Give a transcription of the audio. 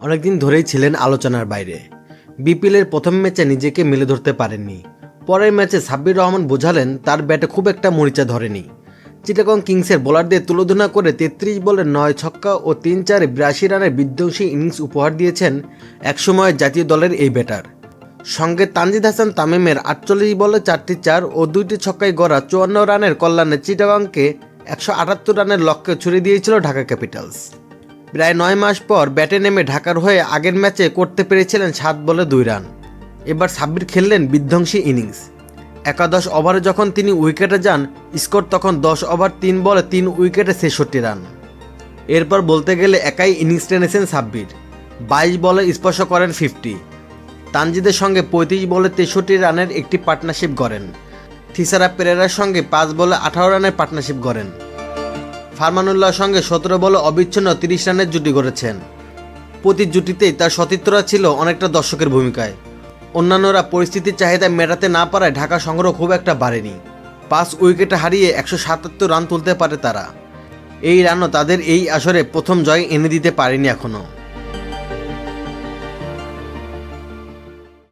অনেকদিন ধরেই ছিলেন আলোচনার বাইরে। বিপিএলের প্রথম ম্যাচে নিজেকে মেলে ধরতে পারেননি। পরের ম্যাচে সাব্বির রহমান বোঝালেন তার ব্যাটে খুব একটা মরিচা ধরেনি। চিটাগং কিংসের বোলারদের তুলোধনা করে তেত্রিশ বলে নয় ছক্কা ও তিন চারে বিরাশি রানের বিধ্বংসী ইনিংস উপহার দিয়েছেন একসময় জাতীয় দলের এই ব্যাটার। সঙ্গে তানজিদ হাসান তামিমের আটচল্লিশ বলে চারটি চার ও দুইটি ছক্কায় গড়া চুয়ান্ন রানের কল্যাণে চিটাগংকে একশো আটাত্তর রানের লক্ষ্যে ছুড়ে দিয়েছিল ঢাকা ক্যাপিটালস। প্রায় নয় মাস পর ব্যাটে নেমে ঢাকার হয়ে আগের ম্যাচে করতে পেরেছিলেন সাত বলে দুই রান। এবার সাব্বির খেললেন বিধ্বংসী ইনিংস। একাদশ ওভারে যখন তিনি উইকেটে যান, স্কোর তখন দশ ওভার, তিন বলে তিন উইকেটে ছেষট্টি রান। এরপর বলতে গেলে একাই ইনিংস টেনেছেন সাব্বির। বাইশ বলে স্পর্শ করেন ফিফটি। তানজিদের সঙ্গে পঁয়ত্রিশ বলে তেষট্টি রানের একটি পার্টনারশিপ গড়েন। থিসারা পেরেরার সঙ্গে পাঁচ বলে আঠারো রানের পার্টনারশিপ গড়েন। ফারমানুল্লাহর সঙ্গে সতেরো বলে অবিচ্ছিন্ন তিরিশ রানের জুটি গড়েছেন। প্রতি জুটিতেই তার সতীর্থরা ছিল অনেকটা দর্শকের ভূমিকায়। অন্যান্যরা পরিস্থিতির চাহিদা মেটাতে না পারায় ঢাকা সংগ্রহ খুব একটা বাড়েনি। পাঁচ উইকেটে হারিয়ে একশো সাতাত্তর রান তুলতে পারে তারা। এই রানও তাদের এই আসরে প্রথম জয় এনে দিতে পারেনি এখনও